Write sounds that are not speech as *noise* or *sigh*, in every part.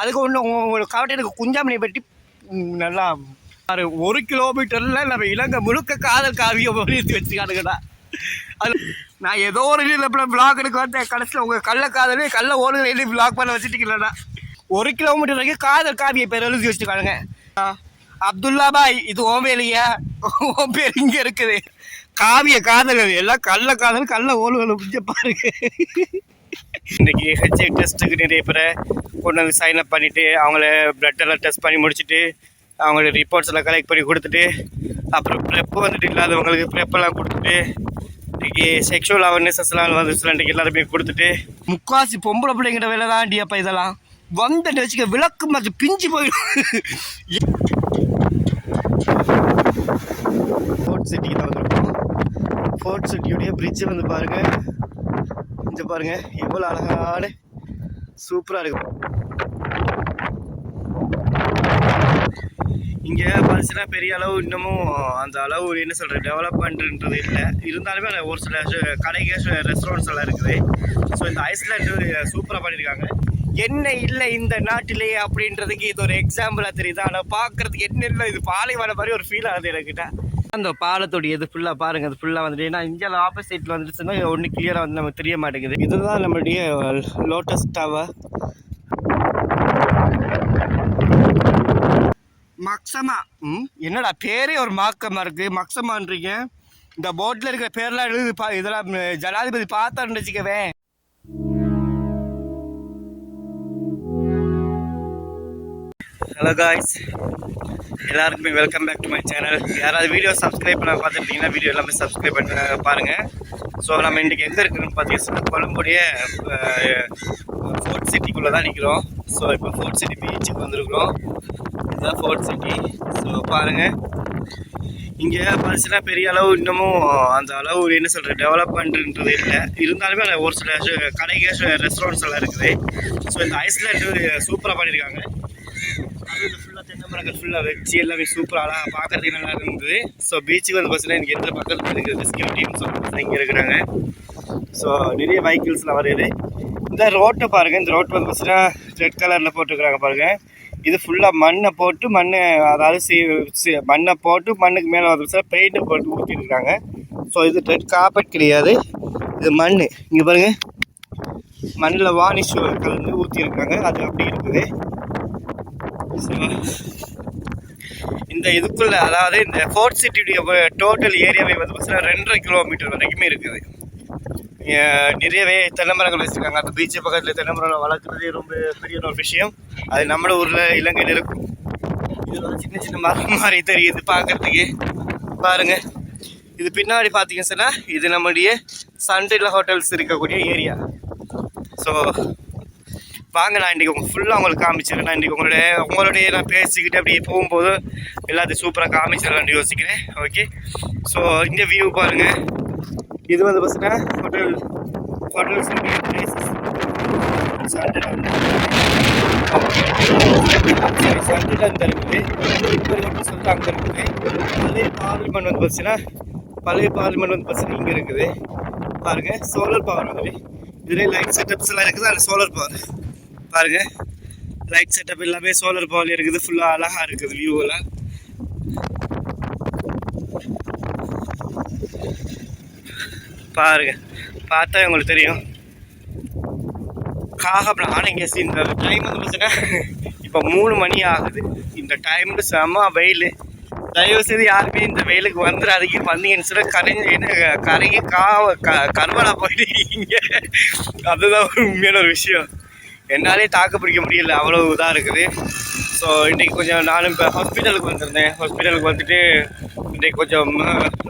அதுக்கு ஒன்று உங்களுக்கு காவட்டி குஞ்சாமணி பற்றி நல்லா ஒரு ஒரு கிலோமீட்டரில் நம்ம இலங்கை முழுக்க காதல் காவியம் எழுதி வச்சுக்கானுங்கடா. அது நான் ஏதோ ஒரு இதில் பிளாக் எடுக்க வந்தேன். கடைசியில் உங்கள் கள்ள காதலே கள்ள ஓடுகள் எழுதி பிளாக் பண்ண வச்சுட்டீங்களா ஒரு கிலோமீட்டர் வரைக்கும் காதல் காவிய பேர் எழுதி வச்சுருக்கானுங்க ஆ, அப்துல்லா பாய் இது ஓம் வேலையா? ஓம் பேர் இங்கே இருக்குது. காவிய காதல் எல்லாம் கள்ள காதல் கள்ள ஓடுகள் முடிஞ்ச பாருங்க. இன்னைக்கு ஹெச்ஐ டெஸ்ட்டுக்கு நிறைய பேரை கொண்டு வந்து சைன் அப் பண்ணிவிட்டு அவங்கள பிளட் எல்லாம் டெஸ்ட் பண்ணி முடிச்சுட்டு அவங்களோட ரிப்போர்ட்ஸ் எல்லாம் கலெக்ட் பண்ணி கொடுத்துட்டு அப்புறம் ப்ரெப் வந்துட்டு இல்லாதவங்களுக்கு ப்ரெப்பெல்லாம் கொடுத்துட்டு இன்றைக்கி செக்ஷுவல் அவேர்னஸஸ் எல்லாம் வந்து இன்றைக்கி எல்லாருமே கொடுத்துட்டு முக்காசி பொம்பளை பிள்ளைங்கிற வேலை தான் அப்பா இதெல்லாம். வந்த வச்சுக்க விளக்கு மாதிரி பிஞ்சு போயிடும். ஃபோர்ட் சிட்டிக்கு தான் வந்துருக்கோம் ஃபோர்ட் சிட்டியுடைய பிரிட்ஜ் வந்து பாருங்கள் இது பாருங்க எவ்வளோ அழகான சூப்பராக இருக்கும் இங்கே பார்த்தீங்கன்னா பெரிய அளவு இன்னமும் அந்த அளவு என்ன சொல்கிறது டெவலப்மெண்ட்ன்றது இல்லை. இருந்தாலுமே ஒரு சில கடைகள் ரெஸ்டாரண்ட்ஸ் எல்லாம் இருக்குது. ஸோ இந்த ஐஸ்லாண்டு சூப்பராக பண்ணியிருக்காங்க என்ன இல்லை இந்த நாட்டிலே அப்படின்றதுக்கு இது ஒரு எக்ஸாம்பிளாக தெரியுது. ஆனால் பார்க்குறதுக்கு என்ன இல்லை இது பாலைவன மாதிரி ஒரு ஃபீல் ஆகுது எனக்கிட்ட. அந்த பாலத்தோடைய இது ஃபுல்லாக பாருங்க அது ஃபுல்லாக வந்துட்டு ஏன்னா இந்தியாவில் ஆப்போசிட்டில் வந்துருச்சுன்னா ஒன்று கிளியராக வந்து நமக்கு தெரிய மாட்டேங்குது. இதுதான் நம்மளுடைய லோட்டஸ் டவர் மக்சமா? ம் என்னடா பேரே ஒரு மாக்கமா இருக்கு. மக்சமான்றீங்க. இந்த போட்டில் இருக்கிற பேர்லாம் எழுது பா இதெல்லாம் ஜனாதிபதி பார்த்தான்னு வச்சுக்கவே. ஹலோ காய்ஸ் எல்லாருக்குமே welcome back to my channel யாராவது வீடியோ சப்ஸ்கிரைப் பண்ண பார்த்துருந்தீங்கன்னா வீடியோ எல்லாமே சப்ஸ்கிரைப் பண்ணி பாருங்கள் ஸோ நம்ம இன்றைக்கி எங்கே இருக்குன்னு பார்த்தீங்கன்னா கொழும்புடைய ஃபோர்ட் சிட்டிக்குள்ளே தான் நிற்கிறோம் ஸோ இப்போ ஃபோர்ட் சிட்டி பீச்சுக்கு வந்திருக்கிறோம். இதுதான் ஃபோர்ட் சிட்டி ஸோ பாருங்கள் இங்கே பார்த்தீங்கன்னா பெரிய அளவு இன்னமும் அந்த அளவு என்ன சொல்கிற டெவலப்மெண்ட்டுன்றது இல்லை. இருந்தாலுமே அந்த ஒரு சில கடைகள் ரெஸ்டாரண்ட்ஸ் எல்லாம் இருக்குது. ஸோ இந்த ஐஸ்லாண்டு சூப்பராக பண்ணியிருக்காங்க. அது ஃபுல்லாக தென்னை மரங்கள் ஃபுல்லாக வச்சு எல்லாமே சூப்பராக அழகாக பார்க்குறதுக்கு நல்லா இருந்தது. ஸோ பீச்சுக்கு வந்து பார்த்தீங்கன்னா எனக்கு எந்த பக்கத்தில் இருக்குது செக்யூரிட்டின்னு டீம்ஸ் இங்கே இருக்கிறாங்க. ஸோ நிறைய வெஹிக்கிள்ஸ்லாம் வருது. இந்த ரோட்டை பாருங்கள் இந்த ரோட் வந்து பார்த்தீங்கன்னா ரெட் கலரில் போட்டுருக்குறாங்க பாருங்கள் இது ஃபுல்லாக மண்ணை போட்டு மண் அதாவது சி சி- மண்ணை போட்டு மண்ணுக்கு மேலே வந்து பெயிண்ட்டை போட்டு ஊற்றிருக்குறாங்க ஸோ இது ரெட் காப்பட் கிடையாது. இது மண் இங்கே பாருங்கள் மண்ணில் வானிஷ் கலந்து ஊற்றிருக்காங்க அது அப்படி இருக்குது. இந்த இதுக்குள்ள அதாவது இந்த ஃபோர்ட் சிட்டியுடைய டோட்டல் ஏரியாவே வந்து பார்த்தீங்கன்னா ரெண்டரை கிலோமீட்டர் வரைக்குமே இருக்குது. நிறையவே தென்னை மரங்கள் வச்சுருக்காங்க. அந்த பீச்சு பக்கத்தில் தென்னை மரம் வளர்க்குறதே ரொம்ப பெரிய ஒரு விஷயம். அது நம்மளோட ஊரில் இலங்கையில் இருக்கும். இது வந்து சின்ன சின்ன மரம் மாதிரி தெரியுது பார்க்குறதுக்கு பாருங்க. இது பின்னாடி பார்த்தீங்கன்னு சொன்னால் இது நம்முடைய சன்ரிலா ஹோட்டல்ஸ் இருக்கக்கூடிய ஏரியா ஸோ வாங்க நான் இன்றைக்கி உங்கள் ஃபுல்லாக உங்களுக்கு காமிச்சிடுறேன் நான் இன்றைக்கி உங்களுடைய உங்களுடைய நான் பேசிக்கிட்டு அப்படியே போகும்போது எல்லாத்தையும் சூப்பராக காமிச்சிடலான்னு யோசிக்கிறேன். ஓகே ஸோ இந்த வியூ பாருங்கள் இது வந்து பார்த்தீங்கன்னா ஹோட்டல் ஹோட்டல்ஸ் பிளேசஸ் சண்டில் அந்த இருக்குது சொல்லிட்டு அங்கே இருக்குது. பழைய பார்லிமெண்ட் வந்து பார்த்தீங்கன்னா பழைய பார்லிமெண்ட் வந்து பார்த்தீங்கன்னா இங்கே இருக்குது. பாருங்க சோலார் பவர் வந்து இதுலேயே லைட் செட்டப்ஸ் எல்லாம் இருக்குது. அது சோலார் பவர் பாருங்க. லைட் செட்டப் எல்லாமே சோலார் பவர் இருக்குது. ஃபுல்லாக அழகாக இருக்குது வியூவெல்லாம் பாருங்க. பார்த்தா உங்களுக்கு தெரியும். காகப்படம் ஆனால் இங்கே இந்த டைம் வந்து பார்த்தீங்கன்னா இப்போ மூணு மணி ஆகுது. இந்த டைமுக்கு செம வெயில். தயவு செய்து யாருமே இந்த வெயிலுக்கு வந்துடாதீங்க. வந்தீங்கன்னு சொல்ல கரைஞ்சி என்ன கரையை கா க கருவலா போயிட்டீங்க அதுதான் உண்மையான ஒரு விஷயம். என்னாலே தாக்கு பிடிக்க முடியல. அவ்வளோ இதாக இருக்குது. ஸோ இன்றைக்கி கொஞ்சம் நானும் இப்போ ஹாஸ்பிட்டலுக்கு வந்திருந்தேன். ஹாஸ்பிட்டலுக்கு வந்துட்டு இன்றைக்கி கொஞ்சம்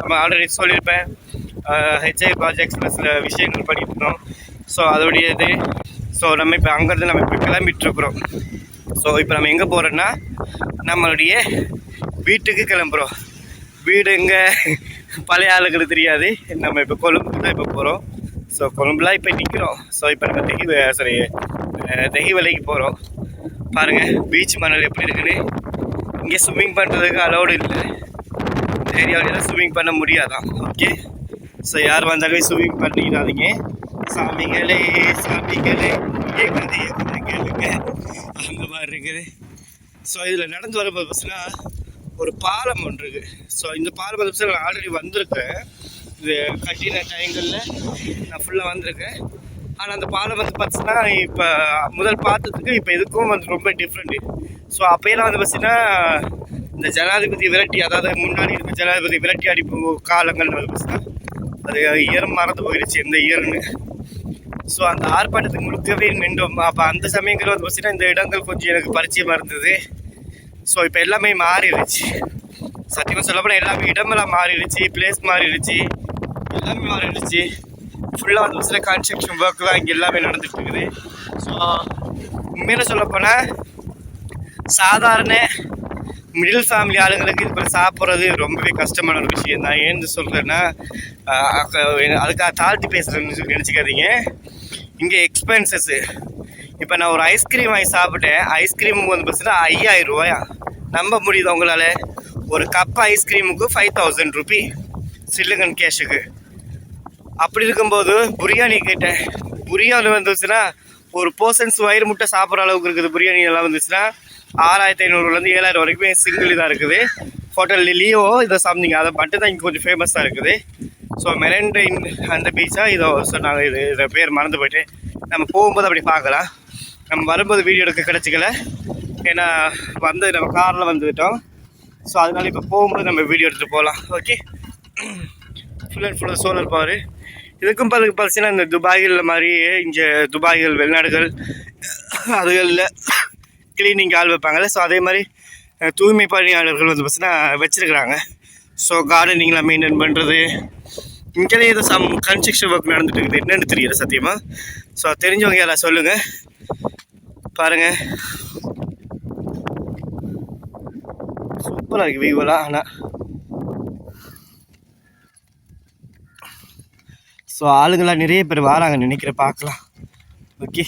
நம்ம ஆல்ரெடி சொல்லியிருப்பேன். ஹெச்ஐ ப்ராஜெக்ட்ஸில் சில விஷயங்கள் பண்ணிட்டு இருந்தோம். ஸோ அதோடைய இது. ஸோ நம்ம இப்போ அங்கேருந்து நம்ம இப்போ கிளம்பிட்டுருக்குறோம் ஸோ இப்போ நம்ம எங்கே போகிறோன்னா நம்மளுடைய வீட்டுக்கு கிளம்புறோம். வீடு எங்கே? பழைய ஆளுங்களுக்கு தெரியாது. நம்ம இப்போ கொழும்புக்கு தான் இப்போ போகிறோம் ஸோ கொழும்புலாம் இப்போ நிற்கிறோம் ஸோ இப்போ நம்ம தெஹி வலைக்கு போகிறோம் பாருங்கள் பீச் மணல் எப்படி இருக்குன்னு இங்கே ஸ்விம்மிங் பண்ணுறதுக்கு அலௌடு இல்லை. இந்த ஏரியாவிலாம் ஸ்விம்மிங் பண்ண முடியாதான். ஓகே ஸோ யார் வந்தாலும் ஸ்விம்மிங் பண்ணிடாதீங்க. சாமிகளே சாமிகளே எங்களுடைய கேளுங்க. அந்த மாதிரி இருக்குது. ஸோ இதில் நடந்து வரும்போது பார்த்தீங்கன்னா ஒரு பாலம் ஒன்று இருக்குது ஸோ இந்த பாலம் வந்து நான் ஆல்ரெடி வந்திருக்கேன். இது கட்டின டைங்களில் நான் ஃபுல்லாக வந்திருக்கேன். ஆனால் அந்த பாலம் வந்து பார்த்தீங்கன்னா இப்போ முதல் பார்த்ததுக்கு இப்போ இதுக்கும் வந்து ரொம்ப டிஃப்ரெண்ட்டு ஸோ அப்போயெல்லாம் வந்து பார்த்தீங்கன்னா இந்த ஜனாதிபதி விரட்டி அதாவது முன்னாடி இருக்க ஜனாதிபதி விரட்டி அடிப்பு காலங்கள் வந்து பார்த்தீங்கன்னா அது ஈரம் மறந்து போயிடுச்சு இந்த இயர்னு. ஸோ அந்த ஆர்ப்பாட்டத்துக்கு முழுக்கவே நின்றோம். அப்போ அந்த சமயங்களில் வந்து பார்த்தீங்கன்னா இந்த இடங்கள் கொஞ்சம் எனக்கு பரிச்சயமாக இருந்தது. ஸோ இப்போ எல்லாமே மாறிடுச்சு. சத்தியமாக சொல்லப்போனால் எல்லாமே இடமெல்லாம் மாறிடுச்சு பிளேஸ் மாறிடுச்சு எல்லாமே மாறிடுச்சு. ஃபுல்லாக வந்து சில கன்ஸ்ட்ரக்ஷன் ஒர்க் தான் இங்கே எல்லாமே நடந்துகிட்டு இருக்குது ஸோ உண்மையில சொல்லப்போனால் சாதாரண மிடில் ஃபேமிலி ஆளுங்களுக்கு இப்போ சாப்பிட்றது ரொம்பவே கஷ்டமான ஒரு விஷயம் தான். ஏன்னு சொல்கிறேன்னா அதுக்காக தாழ்த்தி பேசுகிறேன்னு சொல்லி நினச்சிக்காதீங்க. இங்கே எக்ஸ்பென்சஸ்ஸு இப்போ நான் ஒரு ஐஸ்கிரீம் வாங்கி சாப்பிட்டேன். ஐஸ்கிரீம் வந்து பார்த்தீங்கன்னா ஐயாயிரம் ரூபாயா? நம்ப முடியுது உங்களால்? ஒரு கப் ஐஸ்கிரீமுக்கு ஃபைவ் தௌசண்ட் ருபி சில்லுங்கன் கேஷுக்கு அப்படி இருக்கும்போது பிரியாணி கேட்டேன். பிரியாணி வந்துச்சுன்னா ஒரு போர்ஷன்ஸ் வயிறு முட்டை சாப்பிட்ற அளவுக்கு இருக்குது பிரியாணி எல்லாம் வந்துச்சுன்னா ஆறாயிரத்தி ஐநூறுலேருந்து ஏழாயிரம் வரைக்குமே சிங்கிள் இதாக இருக்குது. ஹோட்டல் லியோ இதை சம்திங் அதை மட்டும் தான் இங்கே கொஞ்சம் ஃபேமஸாக இருக்குது. ஸோ மெரண்டைன் அந்த பீச்சாக இதோ சொன்னாங்க. இது இதை பேர் மறந்து போயிட்டு நம்ம போகும்போது அப்படி பார்க்கலாம். நம்ம வரும்போது வீடியோ எடுக்க கிடச்சிக்கல. ஏன்னா வந்து நம்ம காரில் வந்துவிட்டோம் ஸோ அதனால இப்போ போகும்போது நம்ம வீடியோ எடுத்துகிட்டு போகலாம். ஓகே ஃபுல் அண்ட் ஃபுல்லாக சோலார் பவர் இதுக்கும் பல பார்த்தீங்கன்னா இந்த துபாய்கள் மாதிரியே இங்கே துபாய்கள் வெளிநாடுகள் அதுகளில் கிளீனிங் ஆள் வைப்பாங்கல்ல. ஸோ அதே மாதிரி தூய்மை பணியாளர்கள் வந்து பார்த்தீங்கன்னா வச்சுருக்குறாங்க. ஸோ கார்டனிங்லாம் மெயின்டைன் பண்ணுறது இங்கே ஏதோ சம் கன்ஸ்ட்ரக்ஷன் ஒர்க் நடந்துட்டு இருக்குது. என்னென்னு தெரியல சத்தியமாக ஸோ தெரிஞ்சவங்க யாராவது சொல்லுங்கள் பாருங்கள் சூப்பராக இருக்குது வியூவெல்லாம் ஆனால் ஸோ ஆளுங்களாம் நிறைய பேர் வராங்க நினைக்கிறேன் பார்க்கலாம். ஓகே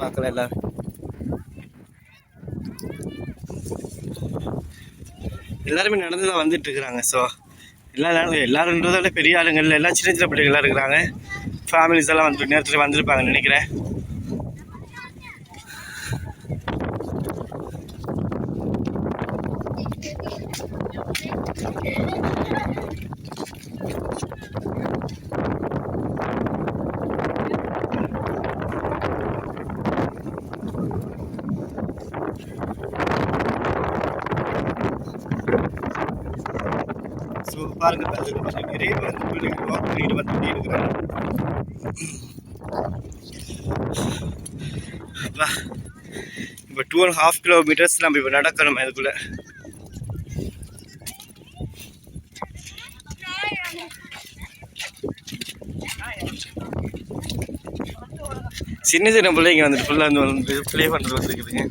பார்க்கலாம் எல்லாரும். எல்லாருமே நடந்து தான் வந்துட்டு இருக்கிறாங்க. ஸோ எல்லா எல்லாரும் பெரிய ஆளுங்கள் எல்லாம் சின்ன சின்ன பிள்ளைகள்லாம் இருக்கிறாங்க. ஃபேமிலிஸ் எல்லாம் வந்து நேரத்தில் வந்திருப்பாங்கன்னு நினைக்கிறேன். ஸோ பாருங்க பாருங்க, நிறைய பேர் வந்து பிள்ளைகள் walk பண்ணிட்டு வந்துட்டே இருக்கிறாங்க இப்போ டூ அண்ட் ஹாஃப் கிலோமீட்டர்ஸ் நம்ம இப்போ நடக்கணும் இதுக்குள்ள சின்ன சின்ன பிள்ளைங்க வந்துட்டு ஃபுல்லாக வந்து வந்து ப்ளே பண்ணுறது வந்துருக்குதுங்க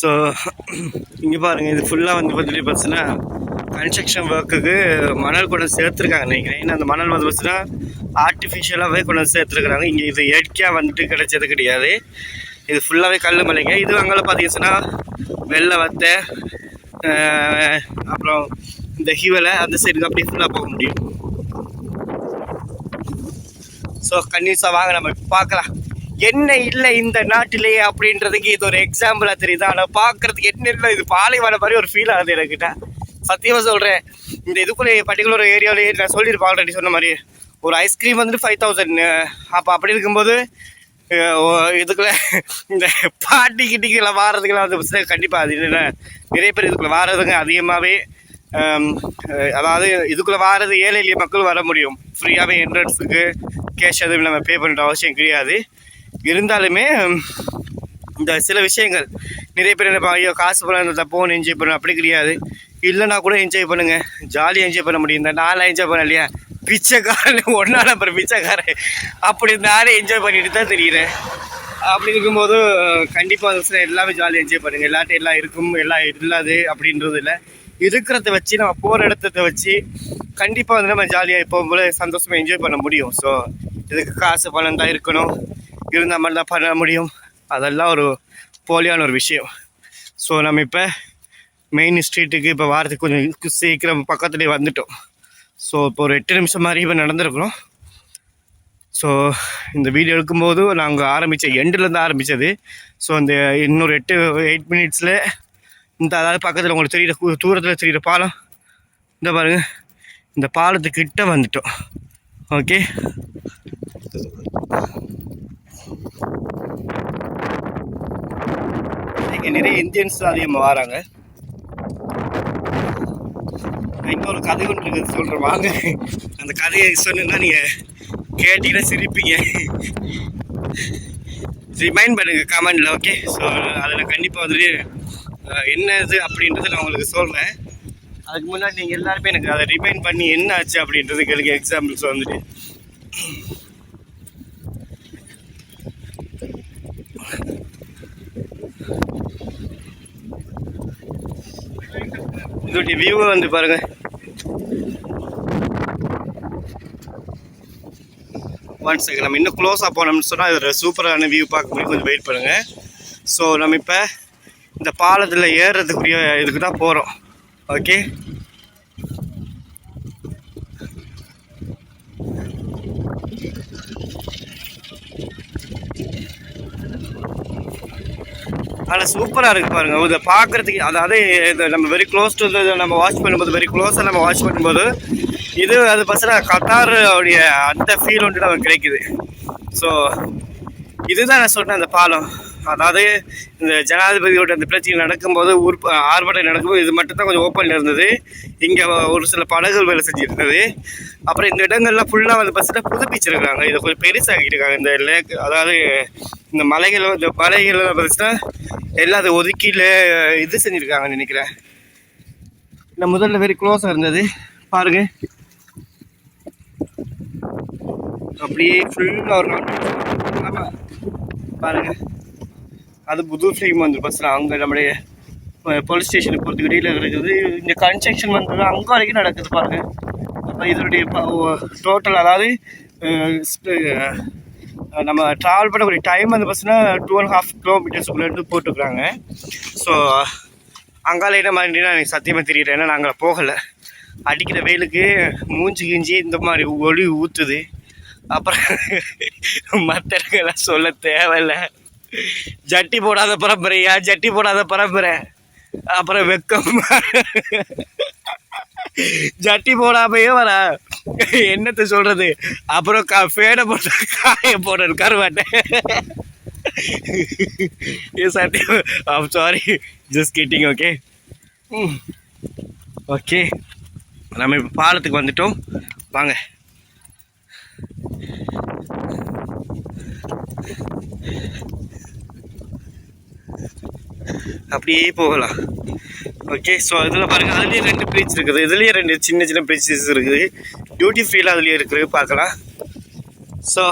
ஸோ *clears throat* இங்கே பாருங்கள் இது ஃபுல்லாக வந்து பார்த்துட்டு பார்த்தீங்கன்னா கன்ஸ்ட்ரக்ஷன் ஒர்க்குக்கு மணல் கொண்டு சேர்த்துருக்காங்க. நினைக்கிறேன் ஏன்னா அந்த மணல் வந்து பார்த்தீங்கன்னா ஆர்டிஃபிஷியலாகவே கொண்டு வந்து சேர்த்துருக்குறாங்க. இங்கே இது இயற்கையாக வந்துட்டு கிடைச்சது கிடையாது. இது ஃபுல்லாகவே கல் மலைங்க இது அங்கே பார்த்தீங்கன்னா வெள்ளை வத்தை அப்புறம் இந்த ஹிவலை அந்த சைடுக்கு அப்படியே ஃபுல்லாக போக முடியும். ஸோ கன்னியூஸாக வாங்க நம்ம பார்க்கலாம். என்ன இல்லை இந்த நாட்டிலேயே அப்படின்றதுக்கு இது ஒரு எக்ஸாம்பிளாக தெரியுது. ஆனால் பார்க்கறதுக்கு என்ன இல்லை இது பாலைவன மாதிரி ஒரு ஃபீல் ஆகுது எனக்கிட்ட. சத்தியமாக சொல்கிறேன் இந்த இதுக்குள்ளே பர்டிகுலர் ஏரியாவிலேயே நான் சொல்லியிருப்பேன் ஆல்ரெடி சொன்ன மாதிரி. ஒரு ஐஸ்கிரீம் வந்துட்டு ஃபைவ் தௌசண்ட் அப்போ அப்படி இருக்கும்போது இதுக்குள்ளே இதுக்குள்ள இந்த பாட்டி கிட்டிக்கெல்லாம் வாரதுக்கெல்லாம் வந்து கண்டிப்பாக அது இல்லை நிறைய பேர் இதுக்குள்ளே வாரதுங்க அதிகமாகவே அதாவது இதுக்குள்ளே வாரது ஏழை எளிய மக்கள் வர முடியும். ஃப்ரீயாகவே என்ட்ரன்ஸுக்கு கேஷ் எதுவும் நம்ம பே பண்ணுற அவசியம் கிடையாது. இருந்தாலுமே இந்த சில விஷயங்கள். நிறைய பேர் என்ன ஐயோ காசு பணம் தப்போன்னு என்ஜாய் பண்ணணும். அப்படி கிடையாது. இல்லைனா கூட என்ஜாய் பண்ணுங்க. ஜாலியாக என்ஜாய் பண்ண முடியும். இந்த நாளாக என்ஜாய் பண்ண இல்லையா? பிச்சைக்காரன் *laughs* ஒன்றா நம்பர் பிச்சைக்காரன். அப்படி நானே என்ஜாய் பண்ணிட்டு தான் தெரிகிறேன் அப்படி இருக்கும்போது கண்டிப்பாக அந்த சில எல்லாமே ஜாலியாக என்ஜாய் பண்ணுங்க. எல்லாட்டும் எல்லாம் இருக்கும் எல்லாம் இல்லாது அப்படின்றது இல்லை. இருக்கிறத வச்சு நம்ம போகிற இடத்த வச்சு கண்டிப்பாக வந்து நம்ம ஜாலியாக இப்போ போல சந்தோஷமாக என்ஜாய் பண்ண முடியும். ஸோ இதுக்கு காசு பணம் தான் இருக்கணும். இருந்தால் மாதிரி தான் பண்ண முடியும். அதெல்லாம் ஒரு போலியான ஒரு விஷயம். ஸோ நம்ம இப்போ மெயின் ஸ்ட்ரீட்டுக்கு இப்போ வாரத்துக்கு கொஞ்சம் சீக்கிரம் பக்கத்துலேயே வந்துட்டோம். ஸோ இப்போ ஒரு எட்டு நிமிஷம் மாதிரி இப்போ நடந்திருக்கிறோம். ஸோ இந்த வீடியோ எடுக்கும்போது நாங்கள் ஆரம்பித்த எண்டுலேருந்து ஆரம்பித்தது ஸோ இந்த இன்னொரு எட்டு எயிட் மினிட்ஸில் இந்த அதாவது பக்கத்தில் உங்களுக்கு தெரியுற தூரத்தில் தெரிகிற பாலம் இந்த பாருங்கள் இந்த பாலத்துக்கிட்ட வந்துட்டோம். ஓகே இங்கே நிறைய இந்தியன்ஸ் அதிகமாக வராங்க. இன்னொரு கதை ஒன்று இருக்குது சொல்கிறேன் வாங்க. அந்த கதையை சொன்னா நீங்கள் கேட்டீங்கன்னா சிரிப்பீங்க. ரிமைண்ட் பண்ணுங்க கமெண்டில் ஓகே ஸோ அதில் கண்டிப்பாக வந்துட்டு என்ன இது அப்படின்றத நான் உங்களுக்கு சொல்கிறேன் அதுக்கு முன்னாடி நீங்கள் எல்லாருமே எனக்கு அதை ரிமைண்ட் பண்ணி என்ன ஆச்சு அப்படின்றது கேளுங்க எக்ஸாம்பிள்ஸ் வந்துட்டு. இதோடைய வியூவை வந்து பாருங்க. ஒன் செகண்ட் நம்ம இன்னும் க்ளோஸாக போனோம்னு சொன்னால் இதில் சூப்பரான வியூ பார்க்க முடியும் கொஞ்சம் வெயிட் பண்ணுங்கள் ஸோ நம்ம இப்போ இந்த பாலத்தில் ஏறுறதுக்குரிய இதுக்கு தான் போகிறோம் ஓகே ஆனால் சூப்பராக இருக்குது பாருங்க. இதை பார்க்குறதுக்கு அதாவது இது நம்ம வெரி க்ளோஸ் டு நம்ம வாட்ச் பண்ணும்போது வெரி க்ளோஸாக நம்ம வாட்ச் பண்ணும்போது இது அது பார்த்தீங்கன்னா கத்தார் உடைய அந்த ஃபீல் வந்துட்டு நமக்கு கிடைக்குது. ஸோ இதுதான் நான் சொன்னேன் அந்த பாலம். அதாவது இந்த ஜனாதிபதியோட அந்த பிரச்சனை நடக்கும்போது ஊர் ஆர்ப்பாட்டம் நடக்கும்போது இது மட்டும் தான் கொஞ்சம் ஓப்பனில் இருந்தது. இங்கே ஒரு சில படகுகள் வேலை செஞ்சுருந்தது. அப்புறம் இந்த இடங்கள்லாம் ஃபுல்லாக வந்து பஸ்ஸில் புதுப்பிச்சிருக்காங்க. இதை கொஞ்சம் பெருசாக்கியிருக்காங்க. இந்த லேக் அதாவது இந்த மலைகள் இந்த மலைகள் பார்த்தீங்கன்னா எல்லாம் அதை ஒதுக்கியில் இது செஞ்சுருக்காங்கன்னு நினைக்கிறேன். இந்த முதல்ல வெரி க்ளோஸாக இருந்தது. பாருங்க. அப்படியே ஃபுல்லாக ஒரு நாள் பாருங்க. அது புது ஃபிலிம் வந்து பஸ்ஸில் அங்கே நம்முடைய போலீஸ் ஸ்டேஷனுக்கு போகிறதுக்கு இடையில் இருக்குது. இந்த கன்ஸ்ட்ரக்ஷன் வந்து அங்கே வரைக்கும் நடக்குது பாருங்க. அப்போ இதனுடைய டோட்டல் அதாவது நம்ம ட்ராவல் பண்ணக்கூடிய டைம் வந்து பார்த்தீங்கன்னா டூ அண்ட் ஹாஃப் கிலோமீட்டர்ஸ்க்குள்ளே போட்டுக்கிறாங்க ஸோ அங்கால என்ன மாதிரினா எனக்கு சத்தியமாக தெரியல. ஏன்னா நாங்கள் போகலை. அடிக்கிற வெயிலுக்கு மூஞ்சி கிஞ்சி இந்த மாதிரி ஒளி ஊற்றுது அப்புறம் *laughs* மற்ற இடங்கள்லாம் சொல்ல தேவையில்ல. ஜட்டி போடாத பரம்பரையா? ஜட்டி போடாத பரம்பரை. அப்புறம் வெக்கம். *laughs* ஜட்டி போடாமையே வர என்னத்த சொல்றது? அப்புறம் க ஃபேடை போட்டு காய போடுறது கருவாட்டை. ஏ I'm sorry just kidding okay okay நம்ம இப்போ பாலத்துக்கு வந்துட்டோம். வாங்க. அப்படியே போகலாம். ஓகே ஸோ இதில் பாருங்கள் அதுலேயே ரெண்டு பிரிட்ஜ் இருக்குது. இதுலேயே ரெண்டு சின்ன சின்ன பிரிட்ஜஸ் இருக்குது. டியூட்டி ஃப்ரீல அதுலேயே இருக்குது பார்க்கலாம். ஸோ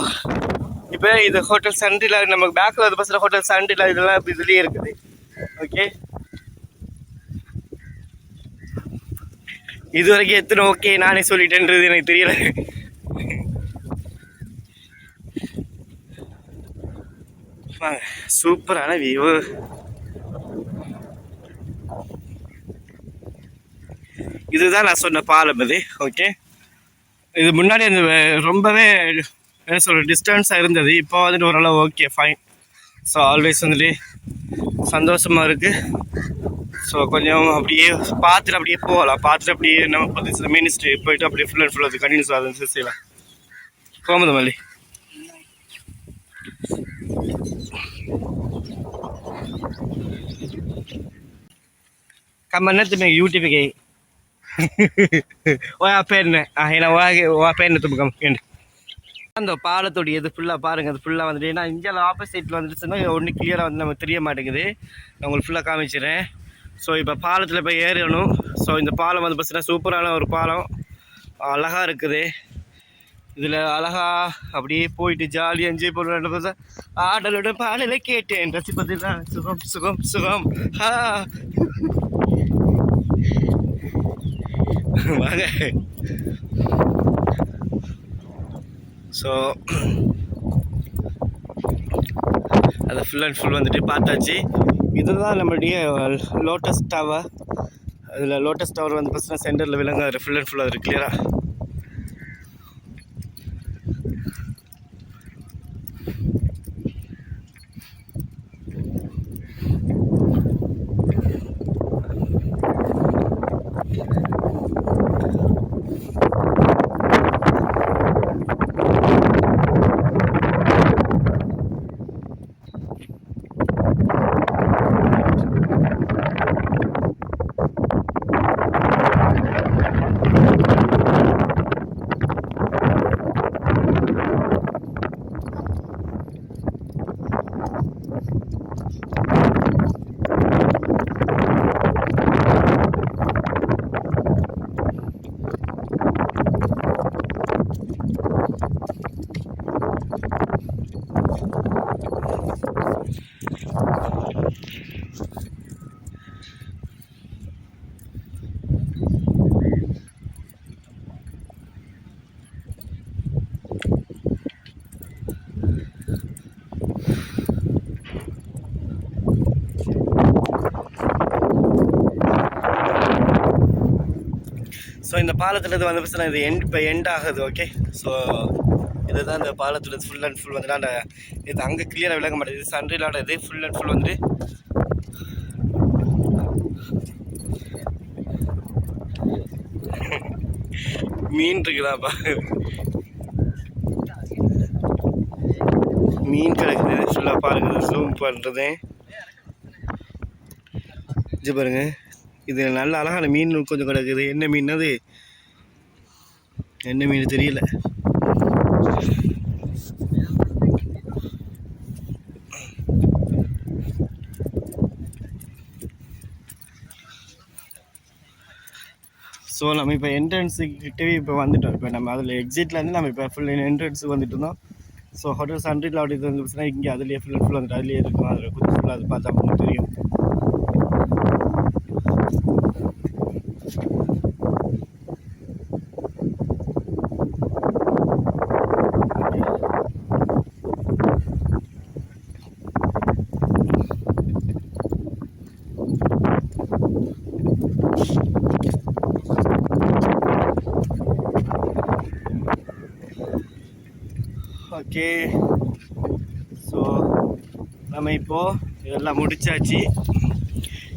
இப்போ இது ஹோட்டல் சண்டிலா நம்ம பேக்கில் அது பஸ்ஸில் ஹோட்டல் சண்டிலா இதெல்லாம் இப்போ இதுலேயே இருக்குது. ஓகே இது வரைக்கும் எத்தனை ஓகே நானே சொல்லிட்டேன்றது எனக்கு தெரியல. வாங்க சூப்பரான வியூ இதுதான் நான் சொன்ன பாலம் இது ஓகே இது முன்னாடி அந்த ரொம்பவே என்ன சொல்கிற டிஸ்டன்ஸாக இருந்தது. இப்போ வந்துட்டு ஓரளவு ஓகே ஃபைன் ஸோ ஆல்வேஸ் வந்துட்டு சந்தோஷமாக இருக்குது ஸோ கொஞ்சம் அப்படியே பார்த்துட்டு அப்படியே போகலாம். பார்த்துட்டு அப்படியே நம்ம பத்து மினிஸ்ட்ரி போயிட்டு அப்படியே ஃபுல் அண்ட் ஃபுல் அது கண்டினியூஸ் ஆகுது செய்யலாம் கோமதமல்லி Kamanat மே யூடியூபுக்கு *laughs* kay. Wala pen. Ah, hina wala அந்த பாலத்துடைய இது ஃபுல்லாக பாருங்கள் அது ஃபுல்லாக வந்துட்டு ஏன்னா இந்தியாவில் ஆப்போசிட்டில் வந்துடுச்சுன்னா ஒன்று கிளியராக வந்து நமக்கு தெரிய மாட்டேங்குது. நான் உங்களுக்கு ஃபுல்லாக காமிச்சிடுறேன். ஸோ இப்போ பாலத்தில் போய் ஏறணும். ஸோ இந்த பாலம் வந்து பார்த்தீங்கன்னா சூப்பரான ஒரு பாலம். அழகாக இருக்குது. இதில் அழகா அப்படியே போயிட்டு ஜாலியாக என்ஜாய் பண்ணுற ஆடலோட பாடலை கேட்டேன். ரசிப்பதில் சுகம் சுகம் சுகம். ஆ. வாங்க ஸோ அதை ஃபுல் அண்ட் ஃபுல் வந்துட்டு பார்த்தாச்சு. இதுதான் நம்மளுடைய லோட்டஸ் டவர் அதில் லோட்டஸ் டவர் வந்து பார்த்தீங்கன்னா சென்டரில் விலங்கு அது ஃபுல் அண்ட் ஃபுல் அது கிளியராக ஸோ இந்த பாலத்தில் வந்த வந்து இது எண்ட் இப்போ எண்ட் ஆகுது ஓகே ஸோ இதுதான் இந்த பாலத்தில் ஃபுல் அண்ட் ஃபுல் வந்துட்டு அந்த இது அங்கே கிளியராக விளங்க மாட்டேங்குது. சன்ரைலோட இது ஃபுல் அண்ட் ஃபுல் வந்து மீன் இருக்குதாப்பா? மீன் கிடைக்குது. ஃபுல்லாக பாருங்கள் ஜூம் பண்ணுறது இது பாருங்க. இது நல்ல அழகான மீன் கொஞ்சம் கிடக்குது. என்ன மீன் அது? என்ன மீன் தெரியல. ஸோ நம்ம இப்போ என்ட்ரன்ஸுக்கிட்டே இப்போ வந்துட்டோம். இப்போ நம்ம அதில் எக்ஸிட்லேருந்து நம்ம இப்போ ஃபுல் என்ட்ரன்ஸுக்கு வந்துட்டு இருந்தோம். ஸோ ஹோட்டல் சன்ட்ரில் அப்படி இருந்துச்சுன்னா இங்கே அதுலேயே ஃபுல் ஃபுல் வந்துட்டு அதுலேயே இருக்கும். அதில் குத்து ஃபுல்லாக அது பார்த்தா உங்களுக்கு தெரியும் ஓகே ஸோ நம்ம இப்போ இதெல்லாம் முடிச்சாச்சு.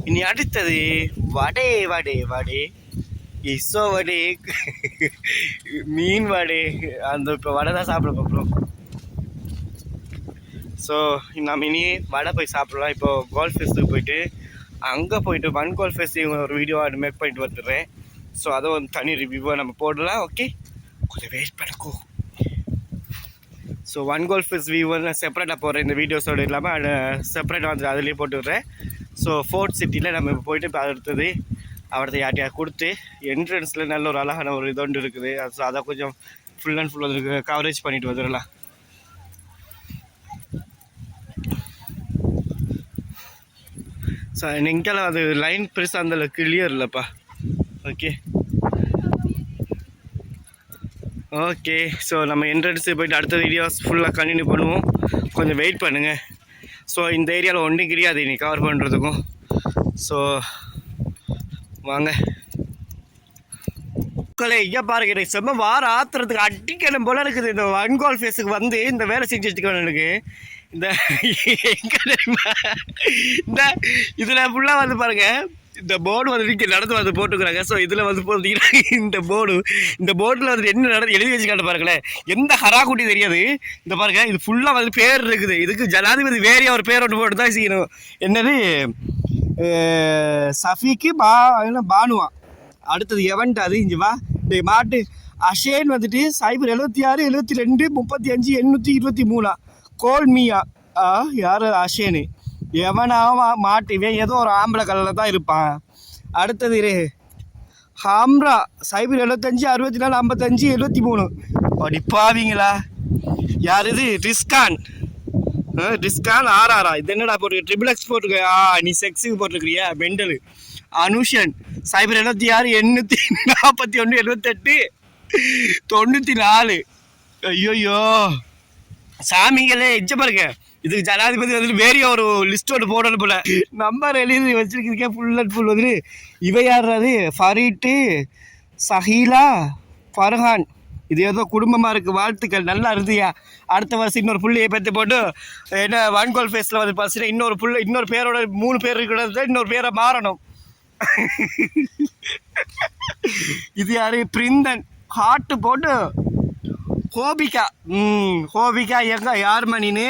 இனி அடுத்தது வடே வடே வடே. இசோ வடே மீன் வடே. அந்த இப்போ வடை தான் சாப்பிட போகிறோம் ஸோ நம்ம இனி வடை போய் சாப்பிடலாம். இப்போ கோல்ஃப் ஃபெஸ்ட்டுக்கு போயிட்டு அங்கே போயிட்டு ஒன் கோல்ட் ஃபெஸ்ட் ஒரு வீடியோ மேக் பண்ணிட்டு வந்துடுறேன். ஸோ அதை வந்து தனி ரிவ்யூவாக நம்ம போடலாம் ஓகே கொஞ்சம் வெயிட் பண்ணக்கோ ஸோ ஒன் கோல் ஃபிஸ் வியூன்னு செப்பரேட்டாக போடுறேன் இந்த வீடியோஸோடு இல்லாமல் செப்பரேட்டாக வந்து அதுலேயே போட்டு விட்றேன். ஸோ ஃபோர்ட் சிட்டியில் நம்ம இப்போ போயிட்டு இப்போ அடுத்தது அவர்கிட்ட யார்ட்டையா கொடுத்து என்ட்ரன்ஸில் நல்ல ஒரு அழகான ஒரு இது ஒன்று இருக்குது. ஸோ அதை கொஞ்சம் ஃபுல் அண்ட் ஃபுல் வந்து கவரேஜ் பண்ணிட்டு வந்துடலாம். ஸோ எங்கெல்லாம் அது லைன் பெருசாக அந்த கிளியர் இல்லைப்பா. ஓகே ஓகே ஸோ நம்ம என்ட்ரன்ஸ் போயிட்டு அடுத்த வீடியோஸ் ஃபுல்லாக கண்டினியூ பண்ணுவோம். கொஞ்சம் வெயிட் பண்ணுங்கள் ஸோ இந்த ஏரியாவில் ஒன்றும் கிடையாது நீ கவர் பண்ணுறதுக்கும் ஸோ வாங்க. மக்களே ஐயா பாருங்க எனக்கு செம்ம வாரம் ஆத்துறதுக்கு அடிக்கணும் போல இருக்குது. இந்த ஒன்கால் ஃபேஸுக்கு வந்து இந்த வேலை செஞ்சுட்டு எனக்கு. இந்த *laughs* இந்த இதில் ஃபுல்லாக வந்து பாருங்கள் இந்த போர்டு வந்து இங்கே நடந்து வந்து போட்டுக்கிறாங்க. ஸோ இதில் வந்து பார்த்தீங்கன்னா இந்த போர்டு இந்த போர்டில் வந்து என்ன நடந்து எழுதி வச்சு காட்ட பாருங்களேன். எந்த ஹராக்குட்டி தெரியாது. இந்த பாருங்க இது ஃபுல்லாக வந்து பேர் இருக்குது. இதுக்கு ஜனாதிபதி வேறையா ஒரு பேர் ஒன்று போட்டு தான் செய்யணும். என்னது? சஃபிக்கு பா என்ன பானுவா. அடுத்தது எவன்ட் அது? இங்கே வா. டே மாட்டு. அஷேன் வந்துட்டு சைபர் எழுபத்தி ஆறு எழுபத்தி ரெண்டு முப்பத்தி அஞ்சு எண்ணூற்றி இருபத்தி மூணா. கோல்மியா. ஆ யார்? அஷேனு. எவனாவும் மாட்டிவேன். ஏதோ ஒரு ஆம்பளை கல்லில் தான் இருப்பான். அடுத்தது இரு. ஹாம்ரா சைபர் எழுபத்தஞ்சி அறுபத்தி நாலு ஐம்பத்தஞ்சு எழுபத்தி மூணு படிப்பாவீங்களா யார் இது? ரிஸ்கான் ரிஸ்கான் ஆர்ஆரா இது என்னடா போட்டு ட்ரிபிள் எக்ஸ் போட்டிருக்க ஆ நீ செக்ஸுக்கு போட்டிருக்கிறியா? மெண்டலு. அனுஷன் சைபர் எழுபத்தி ஆறு எண்ணூற்றி நாற்பத்தி ஒன்று எழுபத்தெட்டு தொண்ணூற்றி நாலு. ஐயோயோ. சாமிங்களே இச்ச பாருங்க. இதுக்கு ஜனாதிபதி வந்துட்டு வேற ஒரு லிஸ்ட் ஒன்று போடணும் போல. நம்பர் எழுதி வச்சிருக்கீங்க ஃபுல் அண்ட் ஃபுல் வந்துட்டு இவ யாராது ஃபரீட்டு சஹீலா ஃபர்ஹான். இது ஏதோ குடும்பமாக இருக்குது வாழ்த்துக்கள் நல்லா இருந்தியா? அடுத்த வருஷம் இன்னொரு புள்ளையை பற்றி போட்டு என்ன வான்கோல் ஃபேஸில் வந்து பார்த்தீங்கன்னா இன்னொரு புள்ள இன்னொரு பேரோட மூணு பேர் இருக்கிறத இன்னொரு பேரை மாறணும். இது யாரு? பிரிந்தன். ஹார்ட்டு போட்டு ஹோபிகா. ம் ஹோபிகா எங்க? யார் மணின்னு?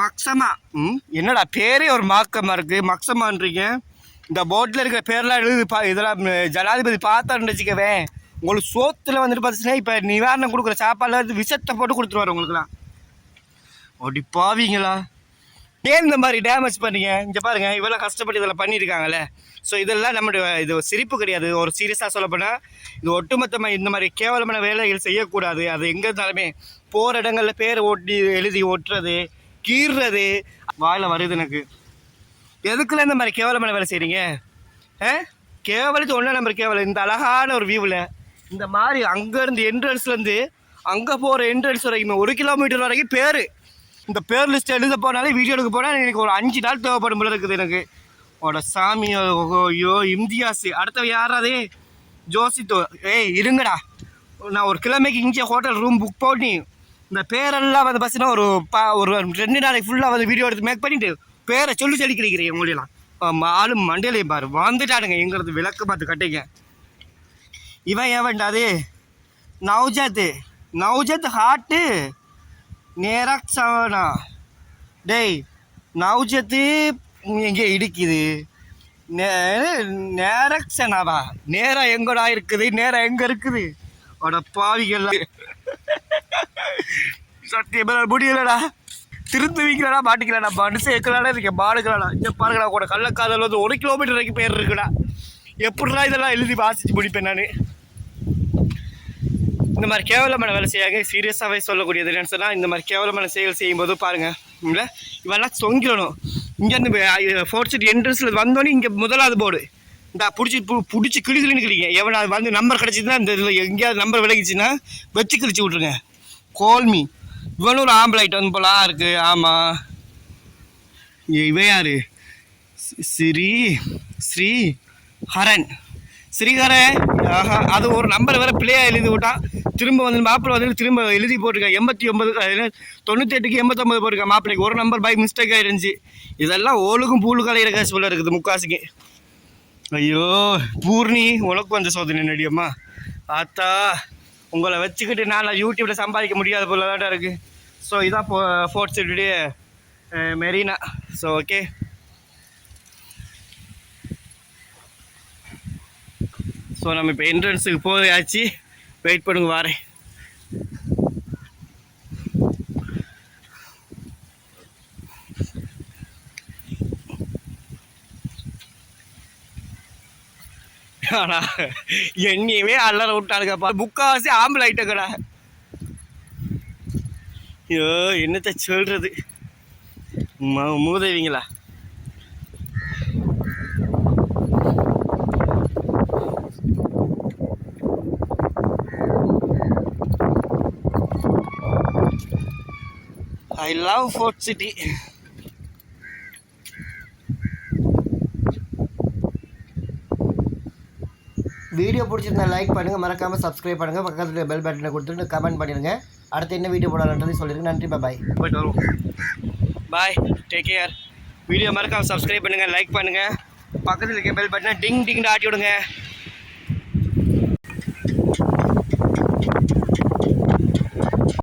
மக்சமா? ம்? என்னடா பேரே ஒரு மாக்கமாக இருக்குது மக்சமான்றீங்க. இந்த போட்டில் இருக்கிற பேர்லாம் எழுது பா இதெல்லாம் ஜனாதிபதி பார்த்தான்னு வச்சுக்கவே உங்களுக்கு சோத்தில் வந்துட்டு பார்த்துச்சுன்னா இப்போ நிவாரணம் கொடுக்குற சாப்பாடில் வந்து விஷத்தை போட்டு கொடுத்துருவாரு உங்களுக்குலாம் அப்படி பாவீங்களா. ஏன் இந்த மாதிரி டேமேஜ் பண்ணீங்க? இங்கே பாருங்கள் இவ்வளோ கஷ்டப்பட்டு இதெல்லாம் பண்ணியிருக்காங்கல்ல. ஸோ இதெல்லாம் நம்மளுடைய இது சிரிப்பு கிடையாது. ஒரு சீரியஸாக சொல்லப்போனால் இது ஒட்டுமொத்தமாக இந்த மாதிரி கேவலமான வேலைகள் செய்யக்கூடாது. அது எங்கே இருந்தாலுமே போகிற இடங்களில் பேர் ஓட்டி எழுதி ஒட்டுறது கீறுறது வாயில் வருது எனக்கு. எதுக்குள்ள இந்த மாதிரி கேவலமான வேலை செய்கிறீங்க ஆ? கேவலத்து ஒன்றா நம்பர் கேவலம் இந்த அழகான ஒரு வியூவில் இந்த மாதிரி அங்கேருந்து என்ட்ரன்ஸ்லேருந்து அங்கே போகிற என்ட்ரன்ஸ் வரைக்கும் ஒரு கிலோமீட்டர் வரைக்கும் பேர். இந்த பேர் லிஸ்ட் எழுத போனாலே வீடியோ எடுக்க போனால் எனக்கு ஒரு அஞ்சு நாள் தேவைப்படும் போல இருக்குது எனக்கு. ஓட சாமி ஐயோ இம்தியாஸ் அடுத்தவ யாராதே ஜோசித்தோ. ஏய் இருங்கடா. நான் ஒரு கிழமைக்கு இங்கே ஹோட்டல் ரூம் புக் பண்ணி இந்த பேரெல்லாம் வந்து பார்த்தீங்கன்னா ஒரு பா ஒரு ரெண்டு நாளைக்கு ஃபுல்லாக வந்து வீடியோ எடுத்து மேக் பண்ணிட்டு பேரை சொல்லி சொல்லி கிடைக்கிறீங்க உங்களெல்லாம் ஆமா, ஆளு மண்டையிலையும் பாரு. வந்துட்டானுங்க. எங்கிறது விளக்கு பார்த்து கட்டிங்க. இவன் ஏவன்டாது நவ்ஜாத்து. நவ்ஜாத் ஹார்ட்டு நேரக்ஷனா டேய் நவ்ஜத்து எங்கே இடிக்குது. நே- நேரக்ஷனாவா நேரம் எங்கடா இருக்குது? நேரம் எங்கே இருக்குது? அவட பாவிகள்லாம் சத்தியமா முடியலடா. திருந்துவீங்களா மாட்டிக்கலடா மனுஷன் எக்கலாடா இருக்கேன் மாடுக்கலாடா இங்கே பாருங்கடா கூட கள்ளக்காதல் வந்து ஒரு கிலோமீட்டர் வரைக்கும் பேர் இருக்குடா. எப்படிடா இதெல்லாம் எழுதி வாசிச்சு முடிப்பேன் நான்? இந்த மாதிரி கேவலமான வேலை செய்யாங்க சீரியஸாகவே சொல்லக்கூடியது என்னன்னு சொன்னால் இந்த மாதிரி கேவலமான செயல் செய்யும்போது பாருங்கள் இல்லை? இவெல்லாம் தொங்கிடணும். இங்கேருந்து ஃபோர்த் சீட் என்ட்ரன்ஸில் வந்தோடனே இங்கே முதலாவது போர்டு இந்த பிடிச்சி பிடிச்சி கிளிகிளின்னு கிளிங்க எவனாவது வந்து நம்பர் கிடச்சிதுன்னா இந்த இதில் எங்கேயாவது நம்பர் விலகிச்சுன்னா வச்சு கிழிச்சு விட்ருங்க கோல்மி இவனும் ஒரு ஆம்பளைட் வந்து போலாம் இருக்கு. ஆமாம் இவன் யாரு? ஸ்ரீ ஸ்ரீ ஹரன். ஸ்ரீஹரன் ஆஹா அது ஒரு நம்பர் வேற பிள்ளையா எழுதி விட்டான் திரும்ப வந்து மாப்பிள்ளை வந்து திரும்ப எழுதி போட்டிருக்கேன் எண்பத்தி ஒன்பது தொண்ணூற்றி எட்டுக்கு எண்பத்தொம்பது போட்டிருக்கேன் மாப்பிள்ளைக்கு. ஒரு நம்பர் பை மிஸ்டேக் ஆயிருந்துச்சு இதெல்லாம் ஓலுக்கும் பூலு கலையிற காசு போல இருக்குது முக்காசுக்கு ஐயோ பூர்ணி உனக்கு வந்த சோதனை நடிகம்மா ஆத்தா உங்களை வச்சுக்கிட்டு நான் யூடியூப்ல சம்பாதிக்க முடியாத போல இருக்குது ஸோ இதான் ஃபோர்த் சிட்டியுடைய மெரினா ஸோ ஓகே ஸோ நம்ம இப்போ என்ட்ரன்ஸுக்கு போயாச்சு. வெயிட் பண்ணுங்க வாரேன். ஆனா என்னையவே அல்லற விட்டானுங்கப்பா. முக்காவாசி ஆம்பளை ஐட்டங்கடா ஐயோ என்னத்த சொல்கிறது ம- மூதேவிங்களா? I love Port City video பிடிச்சிருந்தா லைக் பண்ணுங்கள் மறக்காமல் சப்ஸ்கிரைப் பண்ணுங்கள் பக்கத்தில் பெல் பட்டனை கொடுத்துட்டு கமெண்ட் பண்ணிடுங்க. அடுத்து என்ன வீடியோ போடலான்றதையும் சொல்லிடுங்க. நன்றி பாய் போயிட்டு வருவோம். பாய் டேக் கேர் வீடியோ மறக்காமல் சப்ஸ்கிரைப் பண்ணுங்கள் லைக் பண்ணுங்கள் பக்கத்தில் இருக்க பெல் பட்டனை டிங் டிங்னு ஆட்டி விடுங்க.